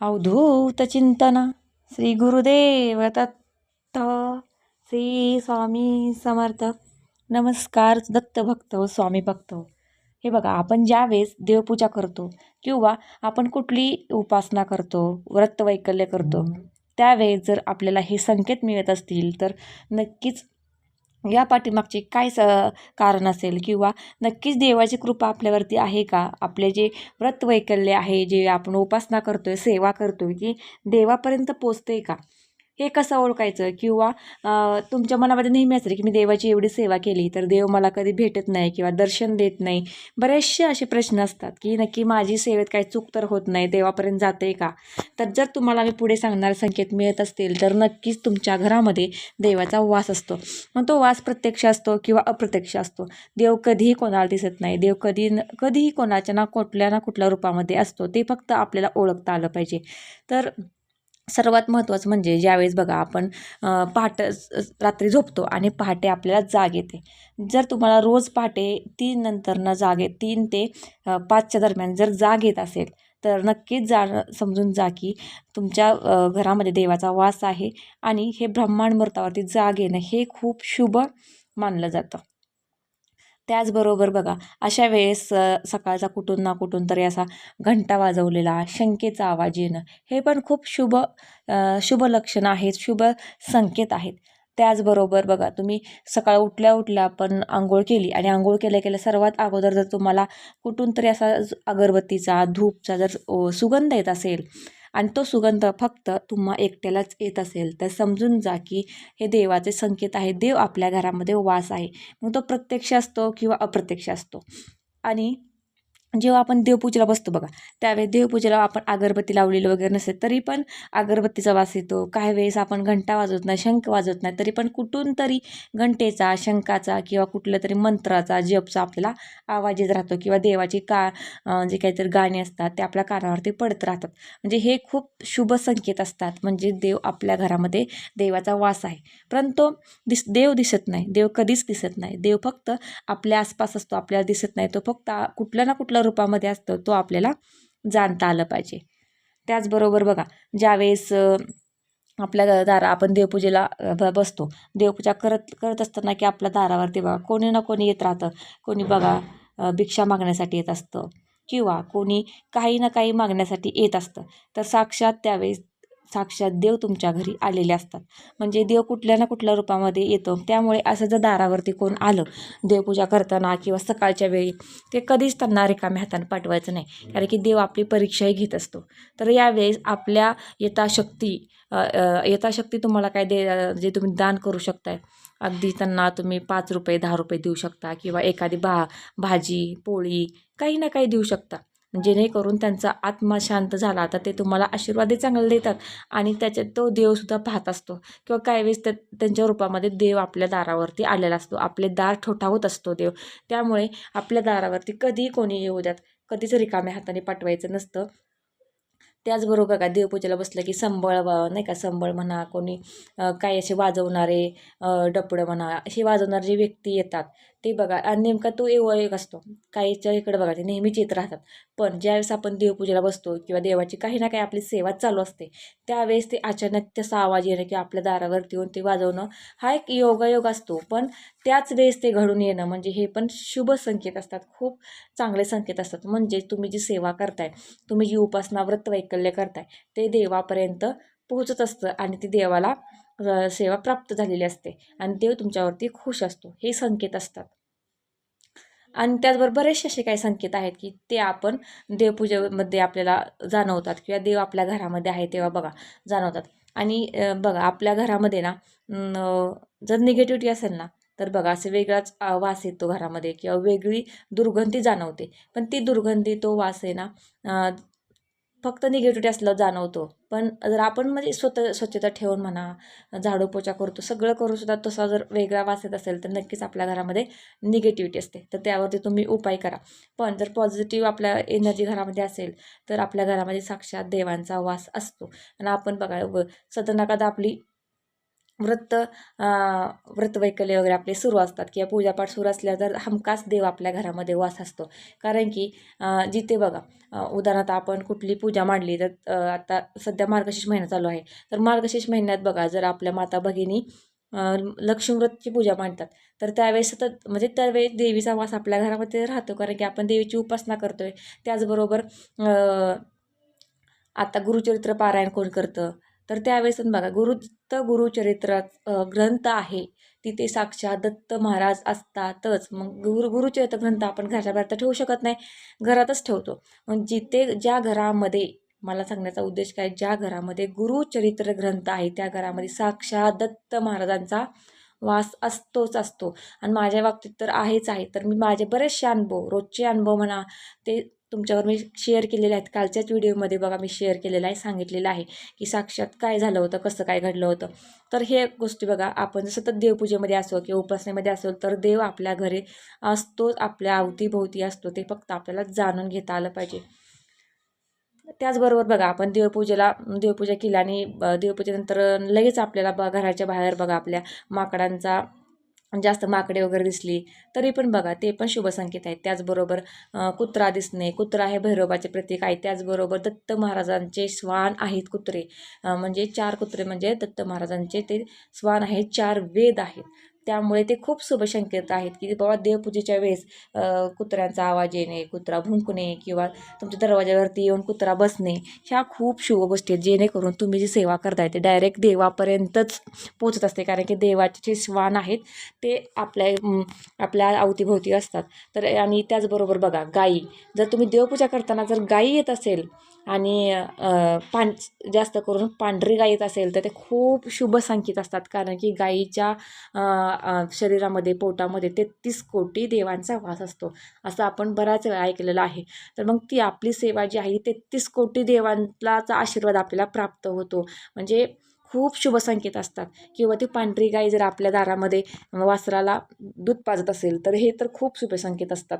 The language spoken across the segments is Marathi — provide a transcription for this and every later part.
अवधूत चिंतना श्री गुरुदेव दत्त श्री स्वामी समर्थ. नमस्कार दत्त भक्त स्वामी भक्त. हे बघा आपण ज्यावेळेस देवपूजा करतो किंवा आपण कुठली उपासना करतो व्रतवैकल्य करतो त्यावेळेस जर आपल्याला हे संकेत मिळत असतील तर नक्कीच या पाठीमागचे काय स कारण असेल? किंवा नक्कीच देवाची कृपा आपल्यावरती आहे का? आपले जे व्रतवैकल्य आहे जे आपण उपासना करतो आहे सेवा करतो आहे की देवापर्यंत पोचते का? हे कसं ओळखायचं? किंवा तुमच्या मनामध्ये नेहमी असेल की मी देवाची एवढी सेवा केली तर देव मला कधी भेटत नाही किंवा दर्शन देत नाही. बरेचसे असे प्रश्न असतात की नक्की माझी सेवेत काही चूक तर होत नाही देवापर्यंत जाते का? तर जर तुम्हाला मी पुढे सांगणारे संकेत मिळत असतील तर नक्कीच तुमच्या घरामध्ये देवाचा वास असतो. मग तो वास प्रत्यक्ष असतो किंवा अप्रत्यक्ष असतो? देव कधीही कोणाला दिसत नाही. देव कधी न कधीही कोणाच्या ना कुठल्या ना कुठल्या रूपामध्ये असतो. ते फक्त आपल्याला ओळखता आलं पाहिजे. तर सर्वात महत्त्वाचं म्हणजे ज्यावेळेस बघा आपण पहाटे रात्री झोपतो आणि पहाटे आपल्याला जाग येते. जर तुम्हाला रोज पहाटे तीन नंतरनं जाग येत तीन ते पाचच्या दरम्यान जर जाग येत असेल तर नक्कीच जा समजून जा की तुमच्या घरामध्ये देवाचा वास आहे आणि हे ब्रह्मांड मृतावरती जाग येणं हे खूप शुभ मानलं जातं. त्याचबरोबर बघा अशा वेळेस सकाळचा कुठून ना कुठून तरी असा घंटा वाजवलेला शंकेचा आवाज येणं हे पण खूप शुभ शुभ लक्षणं आहेत शुभ संकेत आहेत. त्याचबरोबर बघा तुम्ही सकाळ उठल्या उठल्या पण आंघोळ केली आणि आंघोळ केल्या केल्या सर्वात अगोदर जर तुम्हाला कुठून तरी असा अगरबत्तीचा धूपचा जर सुगंध येत असेल आणि तो सुगंध फक्त तुम्हा एकट्यालाच येत असेल. तर समजून जा की हे देवाचे संकेत आहे देव आपल्या घरामध्ये वास आहे. मग तो प्रत्यक्ष असतो किंवा अप्रत्यक्ष असतो. आणि जेव्हा आपण देवपूजेला बसतो बघा त्यावेळेस देवपूजेला आपण अगरबत्ती लावलेली वगैरे नसेल तरी पण अगरबत्तीचा वास येतो. काही वेळेस आपण घंटा वाजवत नाही शंख वाजवत नाही तरी पण कुठून तरी घंटेचा शंखाचा किंवा कुठल्या तरी मंत्राचा जपचा आपल्याला आवाज येत राहतो किंवा देवाची का जे काहीतरी गाणी असतात ते आपल्या कानावरती पडत राहतात. म्हणजे हे खूप शुभ संकेत असतात म्हणजे देव आपल्या घरामध्ये देवाचा वास आहे. परंतु दिस देव दिसत नाही देव कधीच दिसत नाही. देव फक्त आपल्या आसपास असतो आपल्याला दिसत नाही तो फक्त कुठल्या ना कुठला रूपामध्ये असतो तो आपल्याला जाणता आलं पाहिजे. त्याचबरोबर बघा ज्यावेळेस आपल्या दारा आपण देवपूजेला बसतो. देवपूजा करत करत असताना की आपल्या दारावरती बघा कोणी ना कोणी येत राहतं. कोणी बघा भिक्षा मागण्यासाठी येत असतं. किंवा कोणी काही ना काही मागण्यासाठी येत असतं. तर साक्षात त्यावेळेस साक्षात देव तुमच्या घरी आलेले असतात. म्हणजे देव कुठल्या ना कुठल्या रूपामध्ये येतो. त्यामुळे असं जर दारावरती कोण आलं देवपूजा करताना किंवा सकाळच्या वेळी ते कधीच त्यांना रिकाम्या हाताने पाठवायचं नाही. कारण की देव आपली परीक्षाही घेत असतो. तर यावेळेस आपल्या यथाशक्ती यथाशक्ती तुम्हाला काय दे जे तुम्ही दान करू शकताय. अगदी त्यांना तुम्ही पाच रुपये दहा रुपये देऊ शकता किंवा एखादी भा भाजी पोळी काही ना काही देऊ शकता. जेणेकरून त्यांचा आत्मा शांत झाला. तर ते तुम्हाला आशीर्वादही चांगले देतात आणि त्याच्यात तो देवसुद्धा पाहत असतो. किंवा काही वेळेस त्या त्यांच्या रूपामध्ये देव आपल्या दारावरती आलेला असतो. आपले दार ठोठावत असतो देव. त्यामुळे आपल्या दारावरती कधीही कोणी येऊ द्यात. कधीच रिकाम्या हाताने पाठवायचं नसतं. त्याचबरोबर का देवपूजेला बसलं की संबळ नाही का संबळ म्हणा कोणी काही असे वाजवणारे डपडं म्हणा असे वाजवणारे जे व्यक्ती येतात ते बघा आणि नेमका तो एव एक असतो. काहीच्या इकडे बघा ते नेहमीच येत राहतात. पण ज्यावेळेस आपण देवपूजेला बसतो किंवा देवाची काही ना काही आपली सेवा चालू असते त्यावेळेस ते अचानक तसा आवाज येणं किंवा आपल्या दारावरती येऊन ते वाजवणं हा एक योगायोग असतो. पण त्याच वेळेस ते घडून येणं म्हणजे हे पण शुभ संकेत असतात. खूप चांगले संकेत असतात. म्हणजे तुम्ही जी सेवा करताय तुम्ही जी उपासना व्रत वैकल्य करताय ते देवापर्यंत पोहोचत असतं आणि ती देवाला सेवा प्राप्त झालेली असते. आणि देव तुमच्यावरती खुश असतो. हे संकेत असतात. आणि त्याचबरोबर बरेचसे असे काही संकेत आहेत की ते आपण देवपूजेमध्ये आपल्याला जाणवतात किंवा देव आपल्या घरामध्ये आहे तेव्हा बघा जाणवतात. आणि बघा आपल्या घरामध्ये ना जर निगेटिव्हिटी असेल ना तर बघा असं वेगळाच वास येतो घरामध्ये किंवा वेगळी दुर्गंधी जाणवते. पण ती दुर्गंधी तो वास आहे ना फक्त निगेटिव्हिटी असलं जाणवतो. पण जर आपण म्हणजे स्वतः स्वच्छता ठेवून म्हणा झाडू पोचा करतो सगळं करू सुद्धा तसा जर वेगळा वास येत असेल तर नक्कीच आपल्या घरामध्ये निगेटिव्हिटी असते. तर त्यावरती तुम्ही उपाय करा. पण जर पॉझिटिव्ह आपल्या एनर्जी घरामध्ये असेल तर आपल्या घरामध्ये साक्षात देवांचा वास असतो. आणि आपण बघा सदनाकात आपली व्रत व्रतवैकल्य वगैरे आपले सुरू असतात किंवा पूजापाठ सुरू असल्या तर हमखास देव आपल्या घरामध्ये वास असतो. कारण की जिथे बघा उदाहरणार्थ आपण कुठली पूजा मांडली तर आता सध्या मार्गशीर्ष महिना चालू आहे. तर मार्गशीर्ष महिन्यात बघा जर आपल्या माता भगिनी लक्ष्मीव्रतची पूजा मांडतात तर त्यावेळेस सतत म्हणजे त्यावेळेस देवीचा वास आपल्या घरामध्ये राहतो. कारण की आपण देवीची उपासना करतोय. त्याचबरोबर आता गुरुचरित्र पारायण कोण करतं? तर त्यावेळेस बघा गुरुदत्त गुरुचरित्र ग्रंथ आहे. तिथे साक्षात दत्त महाराज असतातच. मग गुरु गुरुचरित्र ग्रंथ आपण घराच्या बाहेर तर ठेवू शकत नाही. घरातच ठेवतो. मग जिथे ज्या घरामध्ये मला सांगण्याचा उद्देश काय ज्या घरामध्ये गुरुचरित्र ग्रंथ आहे त्या घरामध्ये साक्षात दत्त महाराजांचा वास असतोच असतो. आणि माझ्या बाबतीत तर आहेच आहे. तर मी माझे बरेचसे अनुभव रोजचे अनुभव म्हणा ते तुमच्यावर मी शेअर केलेले आहेत. कालच्याच व्हिडिओमध्ये बघा मी शेअर केलेलं आहे सांगितलेलं आहे की साक्षात काय झालं होतं कसं काय घडलं होतं. तर हे गोष्टी बघा आपण सतत देवपूजेमध्ये असो किंवा उपासनेमध्ये असो तर देव आपल्या घरी असतोच आपल्या अवतीभोवती असतो. ते फक्त आपल्याला जाणून घेता आलं पाहिजे. त्याचबरोबर बघा आपण देवपूजेला देवपूजा केल्याने आणि ब- देवपूजेनंतर लगेच आपल्याला ब घराच्या बाहेर बघा आपल्या माकडांचा जास्त माकडे वगैरे दिसली तरी पण बघा ते पण शुभसंकेत आहेत. त्याचबरोबर कुत्रा दिसणे कुत्रा हे भैरोबाचे प्रतीक आहे. त्याचबरोबर दत्त महाराजांचे श्वान आहेत कुत्रे. म्हणजे चार कुत्रे म्हणजे दत्त महाराजांचे ते श्वान आहेत चार वेद आहेत. त्यामुळे ते खूप शुभशंकेत आहेत की बाबा देवपूजेच्या वेळेस कुत्र्यांचा आवाज येणे कुत्रा भुंकणे किंवा तुमच्या दरवाज्यावरती येऊन कुत्रा बसणे ह्या खूप शुभ गोष्टी आहेत. जेणेकरून तुम्ही जी सेवा करताय ते डायरेक्ट देवापर्यंतच पोचत असते. कारण की देवाचे जे श्वान आहेत ते आपल्या आपल्या अवतीभोवती असतात. तर आणि त्याचबरोबर बघा गायी. जर तुम्ही देवपूजा करताना जर गायी येत असेल आणि पान जास्त करून पांढरी गायीत असेल तर ते खूप शुभ संकेत असतात. कारण की गायीच्या शरीरामध्ये पोटामध्ये तेहतीस कोटी देवांचा वास असतो. असं आपण बऱ्याच वेळा ऐकलेलं आहे. तर मग ती आपली सेवा जी आहे तेहतीस कोटी देवांचा आशीर्वाद आपल्याला प्राप्त होतो. म्हणजे खूप शुभ संकेत असतात. किंवा ती पांढरी गाय जर आपल्या दारामध्ये वासराला दूध पाजत असेल तर हे तर खूप शुभ संकेत असतात.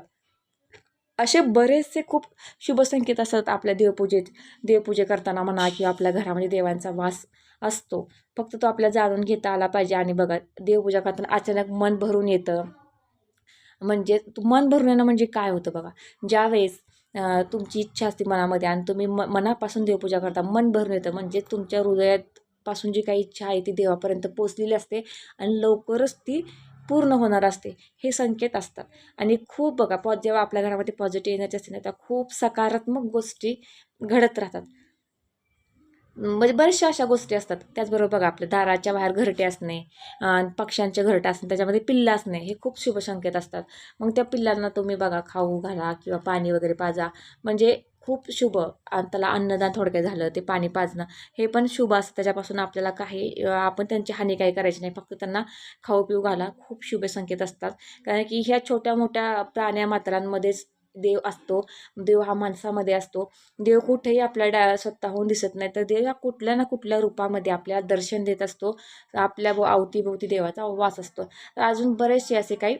असे बरेचसे खूप शुभ संकेत असतात आपल्या देवपूजेत. देवपूजे करताना म्हणा किंवा आपल्या घरामध्ये देवांचा वास असतो. फक्त तो आपल्या जाणून घेता आला पाहिजे. आणि बघा देवपूजा करताना अचानक मन भरून येतं. म्हणजे मन भरून येणं म्हणजे काय होतं बघा? ज्यावेळेस तुमची इच्छा असते मनामध्ये आणि तुम्ही म मनापासून देवपूजा करता मन भरून येतं. म्हणजे तुमच्या हृदयात पासून जी काही इच्छा आहे ती देवापर्यंत पोचलेली असते आणि लवकरच ती पूर्ण होणार असते हे संकेत असतात. आणि खूप बघा पॉ जेव्हा आपल्या घरामध्ये पॉझिटिव्ह एनर्जी असते ना त्या खूप सकारात्मक गोष्टी घडत राहतात. म्हणजे बऱ्याचशा अशा गोष्टी असतात. त्याचबरोबर बघा आपल्या दाराच्या बाहेर घरटे असणे पक्ष्यांचे घरटे असणे त्याच्यामध्ये पिल्लं असणे हे खूप शुभ संकेत असतात. मग त्या पिल्लांना तुम्ही बघा खाऊ घाला किंवा पाणी वगैरे पाजा. म्हणजे खूप शुभ आणि त्याला अन्नदान थोडक्यात झालं ते पाणी पाजणं हे पण शुभ असतं. त्याच्यापासून आपल्याला काही आपण त्यांची हानी काही करायची नाही. फक्त त्यांना खाऊ पिऊ घाला. खूप शुभ संकेत असतात. कारण की ह्या छोट्या मोठ्या प्राण्या मात्रांमध्येच देव असतो. देव हा माणसामध्ये असतो. देव कुठेही आपल्या डा स्वतःहून दिसत नाही. तर देव हा कुठल्या ना कुठल्या रूपामध्ये आपल्याला दर्शन देत असतो. आपल्या अवतीभोवती देवाचा वास असतो. तर अजून बरेचसे असे काही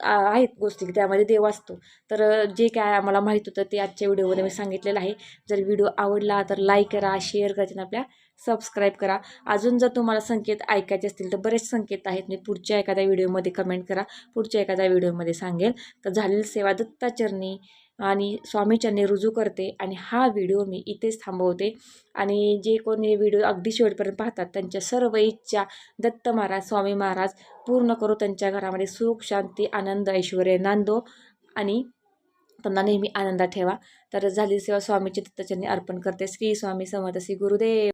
आहेत गोष्टी की त्यामध्ये देव असतो. तर जे काय आम्हाला माहीत होतं ते आजच्या व्हिडिओमध्ये मी सांगितलेलं आहे. जर व्हिडिओ आवडला तर लाईक करा शेअर करा आपल्या सबस्क्राईब करा. अजून जर तुम्हाला संकेत ऐकायचे असतील तर बरेच संकेत आहेत. मी पुढच्या एखाद्या व्हिडिओमध्ये कमेंट करा पुढच्या एखाद्या व्हिडिओमध्ये सांगेल. तर झालेली सेवा दत्ताचरणी आणि स्वामीचरणी रुजू करते आणि हा व्हिडिओ मी इथेच थांबवते. आणि जे कोणी व्हिडिओ अगदी शेवटपर्यंत पाहतात त्यांच्या सर्व इच्छा दत्त महाराज स्वामी महाराज पूर्ण करू त्यांच्या घरामध्ये सुख शांती आनंद ऐश्वर नांदो आणि त्यांना नेहमी आनंदात ठेवा. तर झाली सेवा. स्वामीची दत्तचरणी अर्पण करते. श्री स्वामी समर्थ श्री गुरुदेव.